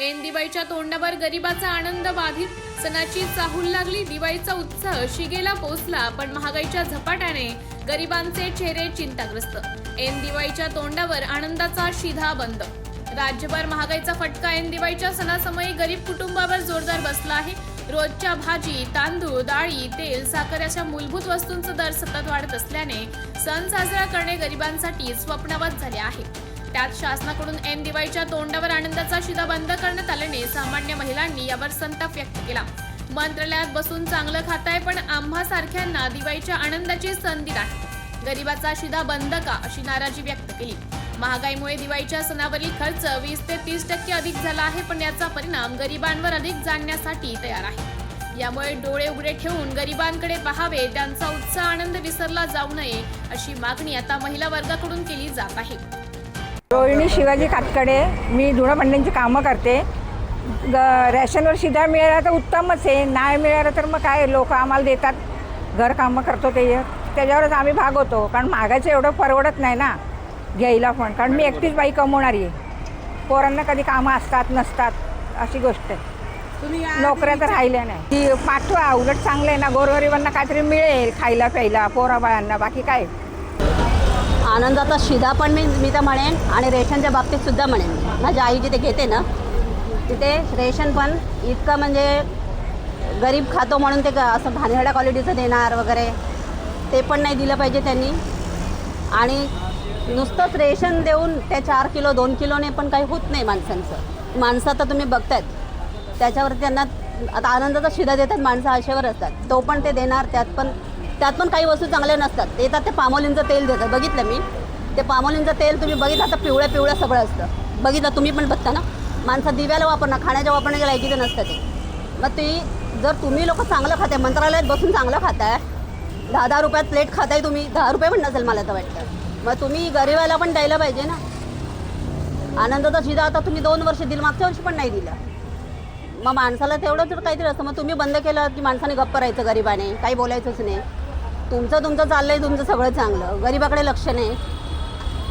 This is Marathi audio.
ऐन दिवाळीच्या तोंडावर गरिबाचा आनंद बाधित. सणाची चाहूल लागली दिवाळीचा उत्साह शिगेला पोचला पण महागाईच्या झपाट्याने गरिबांचे चेहरे चिंताग्रस्त. ऐन दिवाळीच्या तोंडावर आनंदाचा शिधा बंद. राज्यभर महागाईचा फटका ऐन दिवाळीच्या सणासमयी गरीब कुटुंबावर जोरदार बसला आहे. रोजच्या भाजी तांदूळ डाळी तेल साखर अशा मूलभूत वस्तूंचा दर सतत वाढत असल्याने सण साजरा करणे गरिबांसाठी स्वप्नवत झाले आहे. त्यात शासनाकडून एन दिवाळीच्या तोंडावर आनंदाचा शिदा बंद करण्यात आल्याने सामान्य महिलांनी यावर संताप व्यक्त केला. मंत्रालयात बसून चांगलं खाताय पण आम्हा सारख्यांना दिवाळीच्या आनंदाची संधी नाही. गरिबाचा शिदा बंद का अशी नाराजी व्यक्त केली. महागाईमुळे दिवाळीच्या सणावरील खर्च वीस ते तीस टक्के अधिक झाला आहे पण याचा परिणाम गरिबांवर अधिक जाणण्यासाठी तयार आहे. यामुळे डोळे उघडे ठेवून गरिबांकडे पाहावे त्यांचा उत्साह आनंद विसरला जाऊ नये अशी मागणी आता महिला वर्गाकडून केली जात आहे. रोहिणी शिवाजी कातकडे. मी धुळाभांड्यांची कामं करते. ग रॅशनवर शिधा मिळाला तर उत्तमच आहे. नाही मिळालं तर मग काय? लोक आम्हाला देतात. घर कामं करतो ते. त्याच्यावरच आम्ही भागवतो कारण महागाचं एवढं परवडत नाही ना घ्यायला पण. कारण मी एकटीच बाई कमवणारी आहे. पोरांना कधी कामं असतात नसतात अशी गोष्ट आहे. नोकऱ्या तर राहिल्या नाही. ती पाठवा. उलट चांगलं आहे ना. गोरगरिबांना काहीतरी मिळेल खायला प्यायला पोरा बाळांना बाकी काय? आनंदाचा शिधा पण मी मी तर म्हणेन आणि रेशनच्या बाबतीत सुद्धा म्हणेन. माझ्या आई जिथे घेते ना. तिथे रेशन पण इतकं म्हणजे गरीब खातो म्हणून ते असं घाणेरड्या क्वालिटीचं देणार वगैरे ते पण नाही दिलं पाहिजे त्यांनी. आणि नुसतंच रेशन देऊन ते चार किलो दोन किलोने पण काही होत नाही माणसांचं. माणसं आता तुम्ही बघतायत. त्याच्यावर त्यांना आता आनंदाचा शिधा देतात माणसं आशेवर असतात. तो पण ते देणार त्यात पण त्यात पण काही वस्तू चांगल्या नसतात. येतात ते पामोलींचं तेल देतात. बघितलं मी. ते पामोलींचं तेल तुम्ही बघितलं आता पिवळ्या पिवळ्या सगळं असतं. बघितलं तुम्ही पण बघता ना? माणसं दिव्याला वापरणं खाण्याच्या वापरण्याच्या लायकीचं नसतं ते. मग ती जर तुम्ही लोक चांगलं खाताय मंत्रालयात बसून चांगलं खाताय दहा दहा रुपयात प्लेट खाताय तुम्ही दहा रुपये पण नसेल मला तर वाटतं. मग तुम्ही गरिबाला पण द्यायला पाहिजे ना? आनंदाचा शिदा आता तुम्ही दोन वर्ष दिलं मागच्या वर्षी पण नाही दिलं. मग माणसाला तेवढं जर काहीतरी असतं. मग तुम्ही बंद केलं की माणसाने गप्प राहायचं गरिबाने काही बोलायचंच नाही. तुमचं तुमचं चाललंय तुमचं सगळं चांगलं. गरिबाकडे लक्ष नाही.